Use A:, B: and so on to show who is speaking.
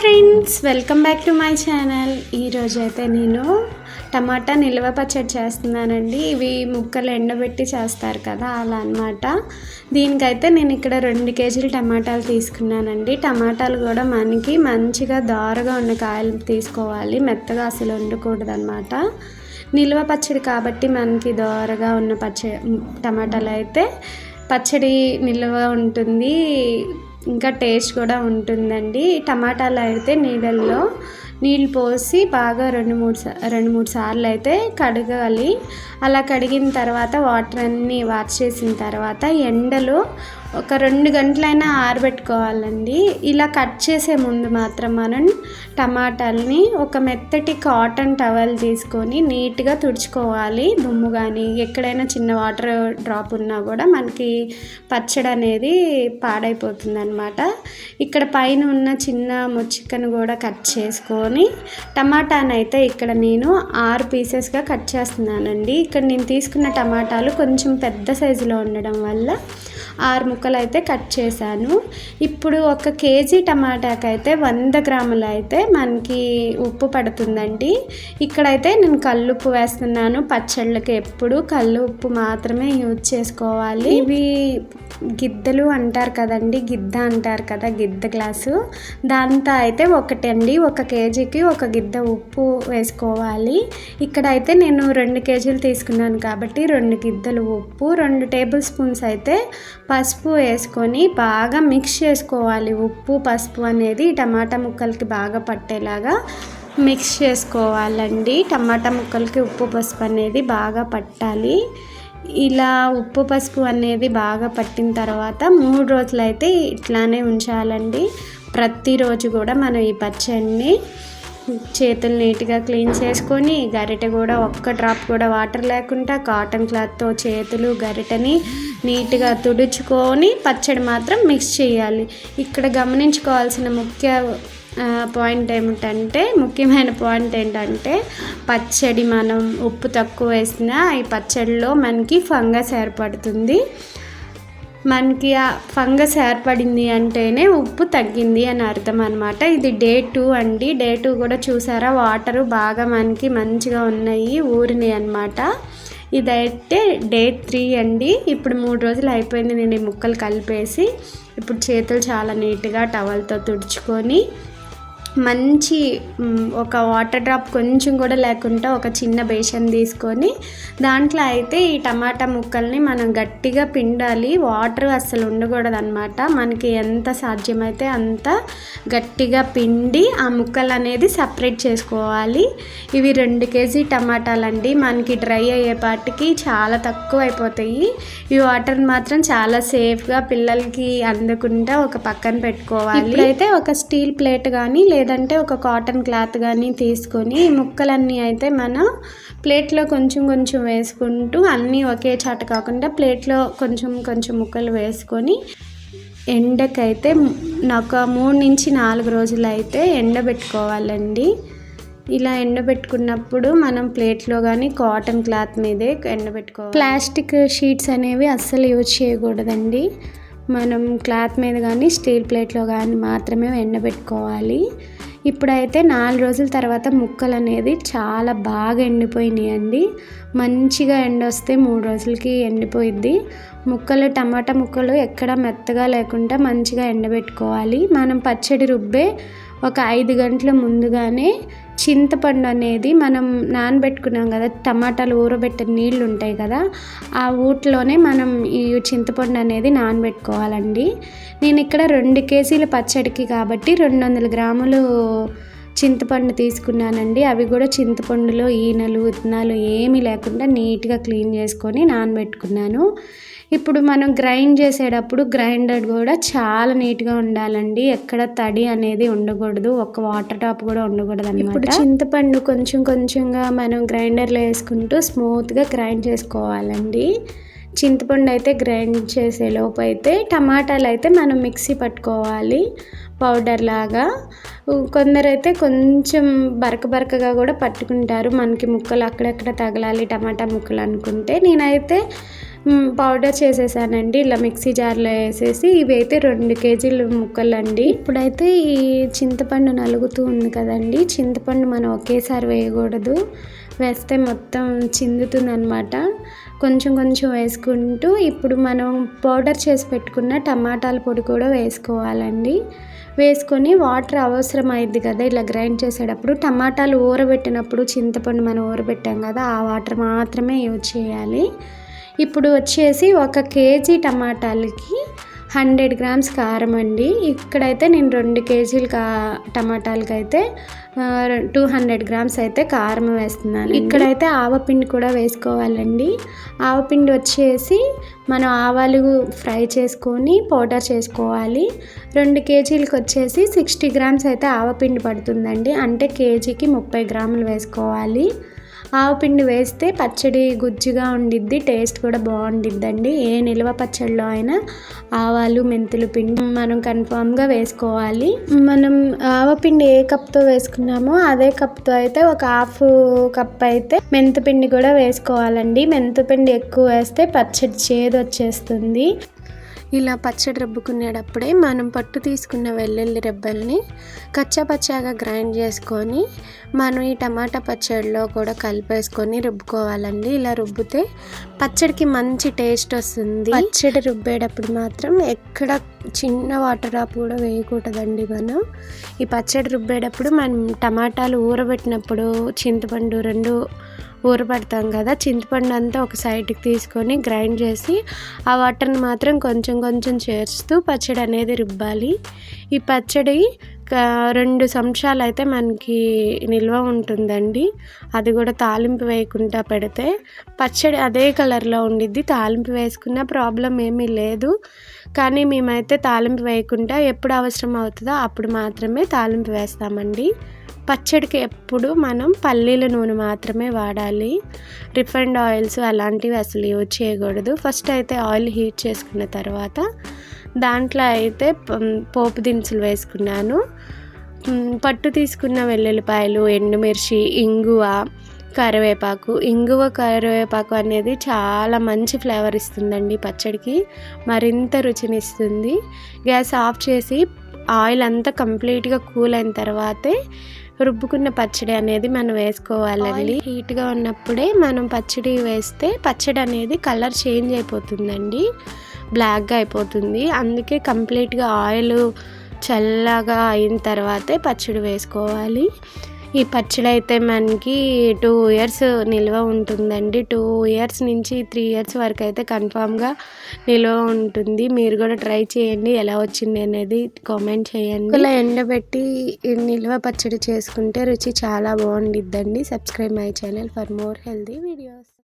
A: Friends welcome back to my channel ఈరోజు అయితే నేను టమాటా నిల్వ పచ్చడి చేస్తున్నానండి. ఇవి ముక్కలు ఎండబెట్టి చేస్తారు కదా అలా అనమాట దీనికైతే నేను ఇక్కడ రెండు కేజీలు టమాటాలు తీసుకున్నానండి. టమాటాలు కూడా మనకి మంచిగా దారుగా ఉన్న కాయలు తీసుకోవాలి మెత్తగా అసలు వండకూడదు అనమాట నిల్వ పచ్చడి కాబట్టి మనకి దోరగా ఉన్న పచ్చడి టమాటాలు అయితే పచ్చడి నిల్వ ఉంటుంది. ఇంకా టేస్ట్ కూడా ఉంటుందండి. టమాటాలు అయితే నీళ్ళల్లో నీళ్ళు పోసి బాగా రెండు మూడు రెండు మూడు సార్లు అయితే కడగాలి. అలా కడిగిన తర్వాత వాటర్ అన్నీ వాష్ చేసిన తర్వాత ఎండలో ఒక రెండు గంటలైనా ఆరబెట్టుకోవాలండి. ఇలా కట్ చేసే ముందు మాత్రం మనం టమాటాలని ఒక మెత్తటి కాటన్ టవల్ తీసుకొని నీట్గా తుడుచుకోవాలి. దుమ్ము కానీ ఎక్కడైనా చిన్న వాటర్ డ్రాప్ ఉన్నా కూడా మనకి పచ్చడి అనేది పాడైపోతుంది అనమాట ఇక్కడ పైన ఉన్న చిన్న ముచ్చికను కూడా కట్ చేసుకొని టమాటాని అయితే ఇక్కడ నేను ఆరు పీసెస్గా కట్ చేస్తున్నానండి. ఇక్కడ నేను తీసుకున్న టమాటాలు కొంచెం పెద్ద సైజులో ఉండడం వల్ల ఆరు ముక్కలు అయితే కట్ చేశాను. ఇప్పుడు ఒక కేజీ టమాటాకైతే వంద గ్రాములు అయితే మనకి ఉప్పు పడుతుందండి. ఇక్కడైతే నేను కళ్ళు ఉప్పు వేస్తున్నాను. పచ్చళ్ళకి ఎప్పుడు కళ్ళు ఉప్పు మాత్రమే యూజ్ చేసుకోవాలి. ఇవి గిద్దలు అంటారు కదండి గిద్ద అంటారు కదా గిద్ద గ్లాసు. దాంతో అయితే ఒకటండి ఒక కేజీకి ఒక గిద్ద ఉప్పు వేసుకోవాలి. ఇక్కడైతే నేను రెండు కేజీలు తీసుకున్నాను కాబట్టి రెండు గిద్దలు ఉప్పు రెండు టేబుల్ స్పూన్స్ అయితే పసుపు వేసుకొని బాగా మిక్స్ చేసుకోవాలి. ఉప్పు పసుపు అనేది టమాటా ముక్కలకి బాగా పట్టేలాగా మిక్స్ చేసుకోవాలండి. టమాటా ముక్కలకి ఉప్పు పసుపు అనేది బాగా పట్టాలి. ఇలా ఉప్పు పసుపు అనేది బాగా పట్టిన తర్వాత మూడు రోజులు అయితే ఇట్లానే ఉంచాలండి. ప్రతిరోజు కూడా మనం ఈ పచ్చడిని చేతులు నీట్గా క్లీన్ చేసుకొని గరిటె కూడా ఒక్క డ్రాప్ కూడా వాటర్ లేకుండా కాటన్ క్లాత్తో చేతులు గరిటెని నీట్గా తుడుచుకొని పచ్చడి మాత్రం మిక్స్ చేయాలి. ఇక్కడ గమనించుకోవాల్సిన ముఖ్య పాయింట్ ఏమిటంటే ముఖ్యమైన పాయింట్ ఏంటంటే పచ్చడి మనం ఉప్పు తక్కువ వేసినా ఈ పచ్చడిలో మనకి ఫంగస్ ఏర్పడుతుంది. మనకి ఆ ఫంగస్ ఏర్పడింది అంటేనే ఉప్పు తగ్గింది అని అర్థం అనమాట ఇది డే టూ అండి. డే టూ కూడా చూసారా? వాటరు బాగా మనకి మంచిగా ఉన్నాయి ఊరినాయి అనమాట ఇదైతే డే త్రీ అండి. ఇప్పుడు మూడు రోజులు అయిపోయింది. నేను ఈ ముక్కలు కలిపేసి ఇప్పుడు చేతులు చాలా నీట్గా టవల్తో తుడుచుకొని మంచి ఒక వాటర్ డ్రాప్ కొంచెం కూడా లేకుండా ఒక చిన్న బేషన్ తీసుకొని దాంట్లో అయితే ఈ టమాటా ముక్కల్ని మనం గట్టిగా పిండాలి. వాటర్ అస్సలు ఉండకూడదు అనమాట మనకి ఎంత సాధ్యమైతే అంత గట్టిగా పిండి ఆ ముక్కలు అనేది సపరేట్ చేసుకోవాలి. ఇవి రెండు కేజీ టమాటాలండి. మనకి డ్రై అయ్యేపాటికి చాలా తక్కువ అయిపోతాయి. ఈ వాటర్ మాత్రం చాలా సేఫ్గా పిల్లలకి అందకుండా ఒక పక్కన పెట్టుకోవాలి. అయితే ఒక స్టీల్ ప్లేట్ కానీ లేదంటే ఒక కాటన్ క్లాత్ కానీ తీసుకొని ముక్కలన్నీ అయితే మన ప్లేట్లో కొంచెం కొంచెం వేసుకుంటూ అన్నీ ఒకే చాట కాకుండా ప్లేట్లో కొంచెం కొంచెం ముక్కలు వేసుకొని ఎండకైతే ఒక మూడు నుంచి నాలుగు రోజులు అయితే ఎండబెట్టుకోవాలండి. ఇలా ఎండబెట్టుకున్నప్పుడు మనం ప్లేట్లో కానీ కాటన్ క్లాత్ మీదే ఎండబెట్టుకోవాలి. ప్లాస్టిక్ షీట్స్ అనేవి అస్సలు యూజ్ చేయకూడదండి. మనం క్లాత్ మీద కానీ స్టీల్ ప్లేట్లో కానీ మాత్రమే ఎండబెట్టుకోవాలి. ఇప్పుడైతే నాలుగు రోజుల తర్వాత ముక్కలు అనేది చాలా బాగా ఎండిపోయినాయి అండి మంచిగా ఎండొస్తే మూడు రోజులకి ఎండిపోయిద్ది. ముక్కలు టమాటా ముక్కలు ఎక్కడ మెత్తగా లేకుండా మంచిగా ఎండబెట్టుకోవాలి. మనం పచ్చడి రుబ్బే ఒక ఐదు గంటల ముందుగానే చింతపండు అనేది మనం నానబెట్టుకున్నాం కదా టమాటాలు ఊరబెట్టిన నీళ్ళు ఉంటాయి కదా ఆ ఊట్లోనే మనం ఈ చింతపండు అనేది నానబెట్టుకోవాలండి. నేను ఇక్కడ రెండు కేజీల పచ్చడికి కాబట్టి రెండు వందల గ్రాములు చింతపండు తీసుకున్నానండి. అవి కూడా చింతపండులో ఈనలు విత్తనాలు ఏమీ లేకుండా నీట్గా క్లీన్ చేసుకొని నానబెట్టుకున్నాను. ఇప్పుడు మనం గ్రైండ్ చేసేటప్పుడు గ్రైండర్ కూడా చాలా నీట్గా ఉండాలండి. ఎక్కడ తడి అనేది ఉండకూడదు. ఒక వాటర్ టాప్ కూడా ఉండకూడదు అనమాట చింతపండు కొంచెం కొంచెంగా మనం గ్రైండర్లో వేసుకుంటూ స్మూత్గా గ్రైండ్ చేసుకోవాలండి. చింతపండు అయితే గ్రైండ్ చేసే లోపు అయితే టమాటాలు అయితే మనం మిక్సీ పట్టుకోవాలి పౌడర్ లాగా. కొందరైతే కొంచెం బరక బరకగా కూడా పట్టుకుంటారు. మనకి ముక్కలు అక్కడక్కడ తగలాలి టమాటా ముక్కలు అనుకుంటే. నేనైతే పౌడర్ చేసేసానండి. ఇలా మిక్సీ జార్లో వేసేసి ఇవి అయితే రెండు కేజీలు ముక్కలండి. ఇప్పుడైతే ఈ చింతపండు నలుగుతూ ఉంది కదండి. చింతపండు మనం ఒకేసారి వేయకూడదు. వేస్తే మొత్తం చిందుతుంది అనమాట కొంచెం కొంచెం వేసుకుంటూ ఇప్పుడు మనం పౌడర్ చేసి పెట్టుకున్న టమాటాల పొడి కూడా వేసుకోవాలండి. వేసుకొని వాటర్ అవసరం అయింది కదా ఇలా గ్రైండ్ చేసేటప్పుడు టమాటాలు ఊరబెట్టినప్పుడు చింతపండు మనం ఊరబెట్టాం కదా ఆ వాటర్ మాత్రమే యూజ్ చేయాలి. ఇప్పుడు వచ్చేసి ఒక కేజీ టమాటాలకి హండ్రెడ్ గ్రామ్స్ కారం అండి. ఇక్కడైతే నేను రెండు కేజీలు కా టమాటాలకి అయితే టూ హండ్రెడ్ గ్రామ్స్ అయితే కారం వేస్తున్నాను ఇక్కడైతే ఆవపిండి కూడా వేసుకోవాలండి. ఆవపిండి వచ్చేసి మనం ఆవాలు ఫ్రై చేసుకొని పౌడర్ చేసుకోవాలి. రెండు కేజీలకు వచ్చేసి సిక్స్టీ గ్రామ్స్ అయితే ఆవపిండి పడుతుందండి. అంటే కేజీకి ముప్పై గ్రాములు వేసుకోవాలి. ఆవపిండి వేస్తే పచ్చడి గుజ్జుగా ఉండిద్ది టేస్ట్ కూడా బాగుండిద్దండి. ఏ నిల్వ పచ్చడిలో అయినా ఆవాలు మెంతులు పిండి మనం కన్ఫామ్గా వేసుకోవాలి. మనం ఆవపిండి ఏ కప్తో వేసుకున్నామో అదే కప్తో అయితే ఒక హాఫ్ కప్ అయితే మెంతిపిండి కూడా వేసుకోవాలండి. మెంతిపిండి ఎక్కువ వేస్తే పచ్చడి చేదు వచ్చేస్తుంది ఇలా పచ్చడి రుబ్బుకునేటప్పుడే మనం పట్టు తీసుకున్న వెల్లుల్లి రెబ్బల్ని కచ్చాపచ్చాగా గ్రైండ్ చేసుకొని మనం ఈ టమాటా పచ్చడిలో కూడా కలిపేసుకొని రుబ్బుకోవాలండి. ఇలా రుబ్బితే పచ్చడికి మంచి టేస్ట్ వస్తుంది. పచ్చడి రుబ్బేటప్పుడు మాత్రం ఎక్కడ చిన్న వాటర్ డ్రాప్ కూడా వేయకూడదండి మనం. ఈ పచ్చడి రుబ్బేటప్పుడు మనం టమాటాలు ఊరబెట్టినప్పుడు చింతపండు రెండు ఊరబడతాం కదా చింతపండు అంతా ఒక సైడ్కి తీసుకొని గ్రైండ్ చేసి ఆ వాటర్ని మాత్రం కొంచెం కొంచెం చేర్చుతూ పచ్చడి అనేది రుబ్బాలి. ఈ పచ్చడి రెండు సంవత్సరాలు అయితే మనకి నిల్వ ఉంటుందండి. అది కూడా తాలింపు వేయకుండా పెడితే పచ్చడి అదే కలర్లో ఉండిద్ది. తాలింపు వేసుకున్న ప్రాబ్లం ఏమీ లేదు. కానీ మేమైతే తాలింపు వేయకుండా ఎప్పుడు అవసరం అవుతుందో అప్పుడు మాత్రమే తాలింపు వేస్తామండి. పచ్చడికి ఎప్పుడు మనం పల్లీల నూనె మాత్రమే వాడాలి. రిఫైండ్ ఆయిల్స్ అలాంటివి అసలు యూజ్ చేయకూడదు. ఫస్ట్ అయితే ఆయిల్ హీట్ చేసుకున్న తర్వాత దాంట్లో అయితే పోపు దినుసులు వేసుకున్నాను. పట్టు తీసుకున్న వెల్లుల్లిపాయలు ఎండుమిర్చి ఇంగువ కరివేపాకు. ఇంగువ కరివేపాకు అనేది చాలా మంచి ఫ్లేవర్ ఇస్తుందండి పచ్చడికి. మరింత రుచినిస్తుంది. గ్యాస్ ఆఫ్ చేసి ఆయిల్ అంతా కంప్లీట్గా కూల్ అయిన తర్వాతే రుబ్బుకున్న పచ్చడి అనేది మనం వేసుకోవాలండి. హీట్గా ఉన్నప్పుడే మనం పచ్చడి వేస్తే పచ్చడి అనేది కలర్ చేంజ్ అయిపోతుందండి. బ్లాక్గా అయిపోతుంది. అందుకే కంప్లీట్గా ఆయిల్ చల్లగా అయిన తర్వాతే పచ్చడి వేసుకోవాలి. ఈ పచ్చడి అయితే మనకి టూ ఇయర్స్ నిల్వ ఉంటుందండి. టూ ఇయర్స్ నుంచి త్రీ ఇయర్స్ వరకు అయితే కన్ఫామ్గా నిల్వ ఉంటుంది. మీరు కూడా ట్రై చేయండి. ఎలా వచ్చింది అనేది కామెంట్ చేయండి. ఇలా ఎండబెట్టి నిల్వ పచ్చడి చేసుకుంటే రుచి చాలా బాగుండిద్దండి. Subscribe my channel for more healthy videos